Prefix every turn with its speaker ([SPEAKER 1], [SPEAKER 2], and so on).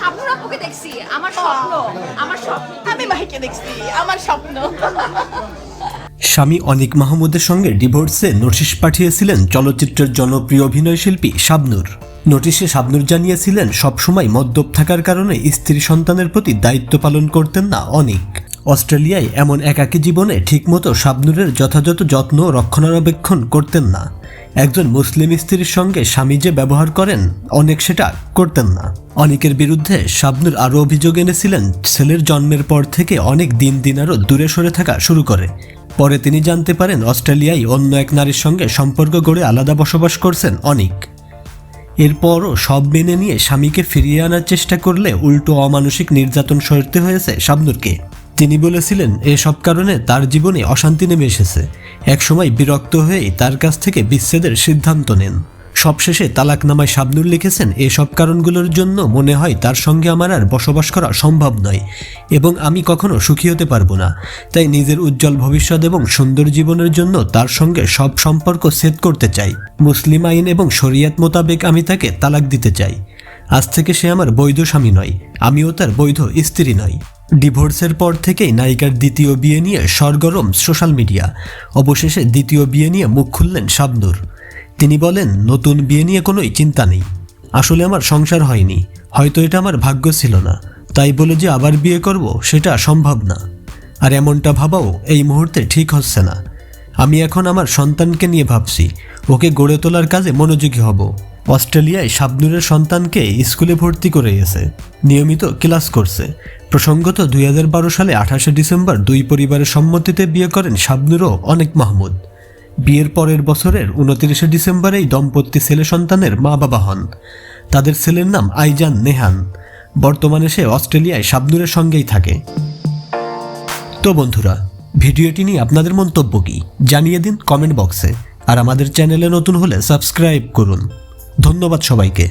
[SPEAKER 1] শাবনুর আপুকে দেখছি আমার স্বপ্ন আমার স্বপ্ন।
[SPEAKER 2] আমি মাহিকে দেখছি আমার স্বপ্ন।
[SPEAKER 3] স্বামী অনিক মাহমুদের সঙ্গে ডিভোর্সে নোটিশ পাঠিয়েছিলেন চলচ্চিত্রের জনপ্রিয় অভিনয়শিল্পী শাবনুর। নোটিশে শাবনুর জানিয়েছিলেন সবসময় মদ্যপ থাকার কারণে স্ত্রী সন্তানের প্রতি দায়িত্ব পালন করতেন না অনিক। অস্ট্রেলিয়ায় এমন একাকী জীবনে ঠিকমতো শাবনুরের যথাযথ যত্ন রক্ষণাবেক্ষণ করতেন না। একজন মুসলিম স্ত্রীর সঙ্গে স্বামী যে ব্যবহার করেন, অনেক সেটা করতেন না। অনেকের বিরুদ্ধে শাবনুর আরও অভিযোগ এনেছিলেন, ছেলের জন্মের পর থেকে অনেক দিন দিন আরও দূরে সরে থাকা শুরু করে। পরে তিনি জানতে পারেন, অস্ট্রেলিয়ায় অন্য এক নারীর সঙ্গে সম্পর্ক গড়ে আলাদা বসবাস করছেন অনেক। এরপরও সব মেনে নিয়ে স্বামীকে ফিরিয়ে আনার চেষ্টা করলে উল্টো অমানসিক নির্যাতন সরতে হয়েছে শাবনুরকে। তিনি বলেছিলেন এসব কারণে তার জীবনে অশান্তি নেমে এসেছে। একসময় বিরক্ত হয়েই তার কাছ থেকে বিচ্ছেদের সিদ্ধান্ত নেন। সবশেষে তালাকনামায় শাবনুর লিখেছেন এসব কারণগুলোর জন্য মনে হয় তার সঙ্গে আমার আর বসবাস করা সম্ভব নয় এবং আমি কখনো সুখী হতে পারব না। তাই নিজের উজ্জ্বল ভবিষ্যৎ এবং সুন্দর জীবনের জন্য তার সঙ্গে সব সম্পর্ক সেট করতে চাই। মুসলিম আইন এবং শরিয়াত মোতাবেক আমি তাকে তালাক দিতে চাই। আজ থেকে সে আমার বৈধ স্বামী নয়, আমিও তার বৈধ স্ত্রী নয় ডিভোর্সের পর থেকেই নায়িকার দ্বিতীয় বিয়ে নিয়ে সরগরম সোশ্যাল মিডিয়া। অবশেষে দ্বিতীয় বিয়ে নিয়ে মুখ খুললেন শাবনুর। তিনি বলেন, নতুন বিয়ে নিয়ে কোনোই চিন্তা নেই। আসলে আমার সংসার হয়নি। হয়তো এটা আমার ভাগ্য ছিল না। তাই বলে যে আবার বিয়ে করব, সেটা সম্ভব না। আর এমনটা ভাবাও এই মুহূর্তে ঠিক হচ্ছে না। আমি এখন আমার সন্তানকে নিয়ে ভাবছি। ওকে গড়ে তোলার কাজে মনোযোগী হব। অস্ট্রেলিয়ায় শাবনুরের সন্তানকে স্কুলে ভর্তি করে গেছে। নিয়মিত ক্লাস করছে। প্রসঙ্গত দুই হাজার বারো সালে আঠাশে ডিসেম্বর দুই পরিবারের সম্মতিতে বিয়ে করেন শাবনুরও অনেক মাহমুদ। বিয়ের পরের বছরের উনত্রিশে ডিসেম্বর এই দম্পতি ছেলে সন্তানের মা বাবা হন। তাদের ছেলের নাম আইজান নেহান। বর্তমানে সে অস্ট্রেলিয়ায় শাবনুরের সঙ্গেই থাকে। তো বন্ধুরা, ভিডিওটি নিয়ে আপনাদের মন্তব্য কি? জানিয়ে দিন কমেন্ট বক্সে। আর আমাদের চ্যানেলে নতুন হলে সাবস্ক্রাইব করুন। ধন্যবাদ সবাইকে।